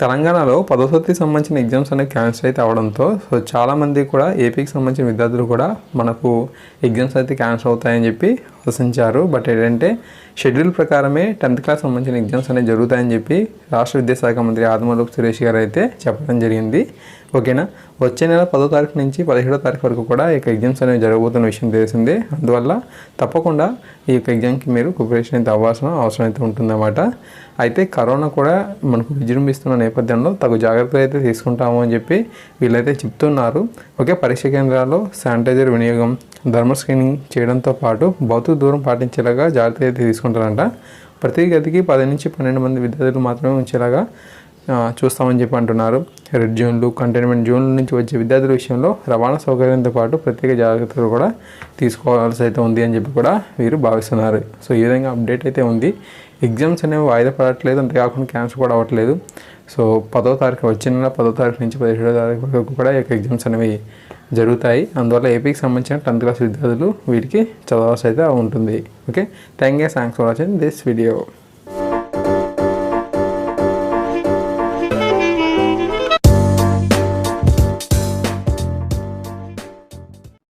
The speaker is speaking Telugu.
తెలంగాణలో పదో తరగతికి సంబంధించిన ఎగ్జామ్స్ అనేవి క్యాన్సిల్ అయితే అవడంతో సో చాలామంది కూడా ఏపీకి సంబంధించిన విద్యార్థులు కూడా మనకు ఎగ్జామ్స్ అయితే క్యాన్సిల్ అవుతాయని చెప్పి ప్రశ్నించారు బట్ ఏంటంటే షెడ్యూల్ ప్రకారమే టెన్త్ క్లాస్ సంబంధించిన ఎగ్జామ్స్ అనేవి జరుగుతాయని చెప్పి రాష్ట్ర విద్యాశాఖ మంత్రి ఆదిమూలపు సురేష్ గారు అయితే చెప్పడం జరిగింది. ఓకేనా? వచ్చే నెల పదో తారీఖు నుంచి పదిహేడో తారీఖు వరకు కూడా ఈ యొక్క ఎగ్జామ్స్ అనేవి జరగబోతున్న విషయం తెలిసిందే. అందువల్ల తప్పకుండా ఈ యొక్క ఎగ్జామ్కి మీరు ప్రిపరేషన్ అయితే అవ్వాల్సిన అవసరం అయితే ఉంటుందన్నమాట. అయితే కరోనా కూడా మనకు విజృంభిస్తున్న నేపథ్యంలో తగు జాగ్రత్తలు అయితే తీసుకుంటాము అని చెప్పి వీళ్ళైతే చెప్తున్నారు. ఓకే పరీక్ష కేంద్రాల్లో శానిటైజర్ వినియోగం థర్మల్ స్క్రీనింగ్ చేయడంతో పాటు భౌతిక దూరం పాటించేలాగా జాగ్రత్తలు అయితే తీసుకుంటారంట. ప్రతి గదికి పది నుంచి పన్నెండు మంది విద్యార్థులు మాత్రమే ఉంచేలాగా చూస్తామని చెప్పి అంటున్నారు. రెడ్ జోన్లు కంటైన్మెంట్ జోన్ల నుంచి వచ్చే విద్యార్థుల విషయంలో రవాణా సౌకర్యంతో పాటు ప్రత్యేక జాగ్రత్తలు కూడా తీసుకోవాల్సి అయితే ఉంది అని చెప్పి కూడా వీరు భావిస్తున్నారు. సో ఈ విధంగా అప్డేట్ అయితే ఉంది. ఎగ్జామ్స్ అనేవి వాయిదా పడట్లేదు అంతేకాకుండా క్యాన్సిల్ కూడా అవ్వట్లేదు. సో పదో తారీఖు వచ్చిన నెల పదో తారీఖు నుంచి పదిహేడో తారీఖు వరకు కూడా ఈ యొక్క ఎగ్జామ్స్ అనేవి జరుగుతాయి. అందువల్ల ఏపీకి సంబంధించిన టెన్త్ క్లాస్ విద్యార్థులు వీటికి చదవాల్సి అయితే ఉంటుంది. Okay thank you thanks for watching this video